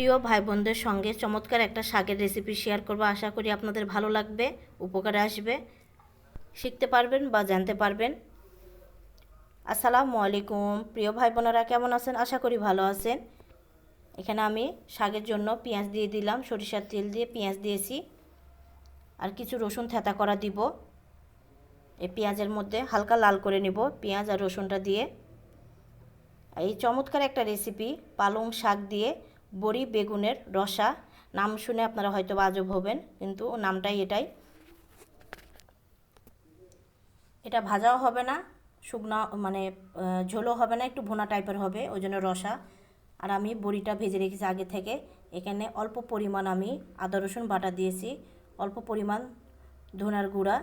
প্রিয় ভাই বোনদের সঙ্গে চমৎকার একটা শাকের রেসিপি শেয়ার করব। আশা করি আপনাদের ভালো লাগবে, উপকারে আসবে। শিখতে পারবেন বা জানতে পারবেন। আসসালামু আলাইকুম। প্রিয় ভাই বোনেরা কেমন আছেন? আশা করি ভালো আছেন। এখানে আমি শাকের জন্য পেঁয়াজ দিয়ে দিলাম, সরিষার তেল দিয়ে পেঁয়াজ দিয়েছি। আর কিছু রসুন থেতা করা দিব। এই পেঁয়াজের মধ্যে হালকা লাল করে নিব, পেঁয়াজ আর রসুনটা দিয়ে। এই চমৎকার একটা রেসিপি পালং শাক দিয়ে বড়ি, বেগুনের রসা, নাম শুনে আপনারা হয়তো আজব হবেন, কিন্তু নামটাই এটাই। এটা ভাজাও হবে না, শুকনা মানে ঝোলও হবে না, একটু ভোনা টাইপের হবে, ওই জন্য রসা। আর আমি বড়িটা ভেজে রেখেছি আগে থেকে। এখানে অল্প পরিমাণ আমি আদা, রসুন বাটা দিয়েছি। অল্প পরিমাণ ধনার গুঁড়া,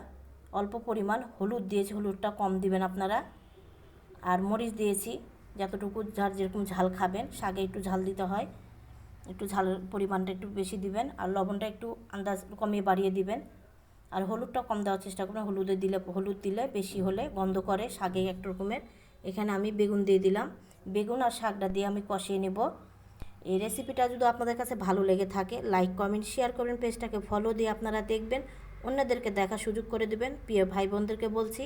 অল্প পরিমাণ হলুদ দিয়েছি, হলুদটা কম দিবেন আপনারা। আর মরিচ দিয়েছি, যতটুকু যার যেরকম ঝাল খাবেন, শাকে একটু ঝাল দিতে হয়। একটু ঝালের পরিমাণটা একটু বেশি দিবেন, আর লবণটা একটু আন্দাজ কমিয়ে বাড়িয়ে দিবেন। আর হলুদটা কম দেওয়ার চেষ্টা করবেন, হলুদে দিলে, হলুদ দিলে বেশি হলে গন্ধ করে শাকে এক রকমের। এখানে আমি বেগুন দিয়ে দিলাম। বেগুন আর শাকটা দিয়ে আমি কষিয়ে নেব। এই রেসিপিটা যদি আপনাদের কাছে ভালো লেগে থাকে লাইক কমেন্ট শেয়ার করবেন, পেজটাকে ফলো দিয়ে আপনারা দেখবেন, অন্যদেরকে দেখা সুযোগ করে দেবেন, প্রিয় ভাই বোনদেরকে বলছি।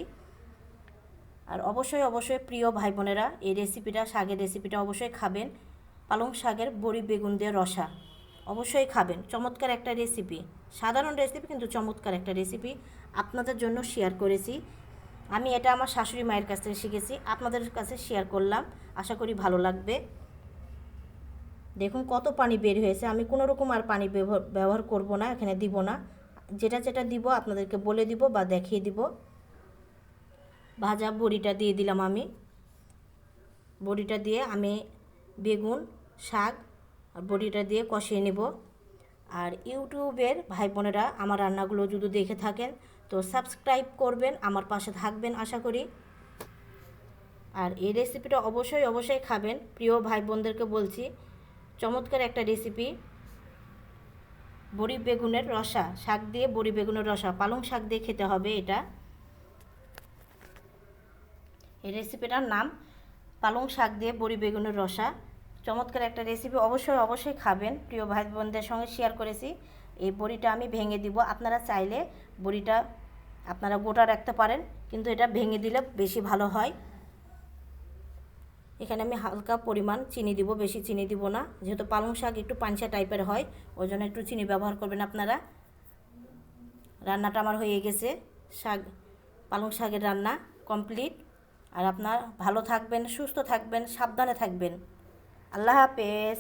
আর অবশ্যই অবশ্যই প্রিয় ভাই বোনেরা এই রেসিপিটা শাকের রেসিপিটা অবশ্যই খাবেন। পালং শাকের বড়ি, বেগুন দিয়ে রসা। অবশ্যই খাবেন। চমৎকার একটা রেসিপি সাধারণ রেসিপি কিন্তু চমৎকার একটা রেসিপি আপনাদের জন্য শেয়ার করেছি। আমি এটা আমার শাশুড়ি মায়ের কাছ থেকে শিখেছি। আপনাদের কাছে শেয়ার করলাম। আশা করি ভালো লাগবে। দেখুন কত পানি বের হয়েছে। আমি কোনো রকম আর পানি ব্যবহার করব না, এখানে দিব না। যেটা যেটা দিব আপনাদেরকে বলে দিব বা দেখিয়ে দিব। ভাজা বড়িটা দিয়ে দিলাম আমি। বড়িটা দিয়ে আমি বেগুন শাক আর বড়িটা দিয়ে কষিয়ে নেব। আর ইউটিউবের ভাই বোনেরা আমার রান্নাগুলো যদি দেখে থাকেন, তো সাবস্ক্রাইব করবেন, আমার পাশে থাকবেন আশা করি। আর এই রেসিপিটা অবশ্যই অবশ্যই খাবেন। প্রিয় ভাই বোনদেরকে বলছি, চমৎকার একটা রেসিপি। বড়ি বেগুনের রসা, শাক দিয়ে বড়ি বেগুনের রসা, পালং শাক দিয়ে খেতে হবে এটা। এই রেসিপিটার নাম, পালং শাক দিয়ে বড়ি বেগুনের রসা। চমৎকার একটা রেসিপি অবশ্যই অবশ্যই খাবেন। প্রিয় ভাই বোনদের সঙ্গে শেয়ার করেছি। এই বড়িটা আমি ভেঙে দিব। আপনারা চাইলে বড়িটা আপনারা গোটা রাখতে পারেন, কিন্তু এটা ভেঙে দিলে বেশি ভালো হয়। এখানে আমি হালকা পরিমাণ চিনি দিব, বেশি চিনি দিব না। যেহেতু পালং শাক একটু পাঞ্চা টাইপের হয় ওই জন্য একটু চিনি ব্যবহার করবেন আপনারা। রান্নাটা আমার হয়ে গেছে। শাক, পালং শাকের রান্না কমপ্লিট। আর আপনার ভালো থাকবেন, সুস্থ থাকবেন, সাবধানে থাকবেন। আল্লাহ হাফেজ।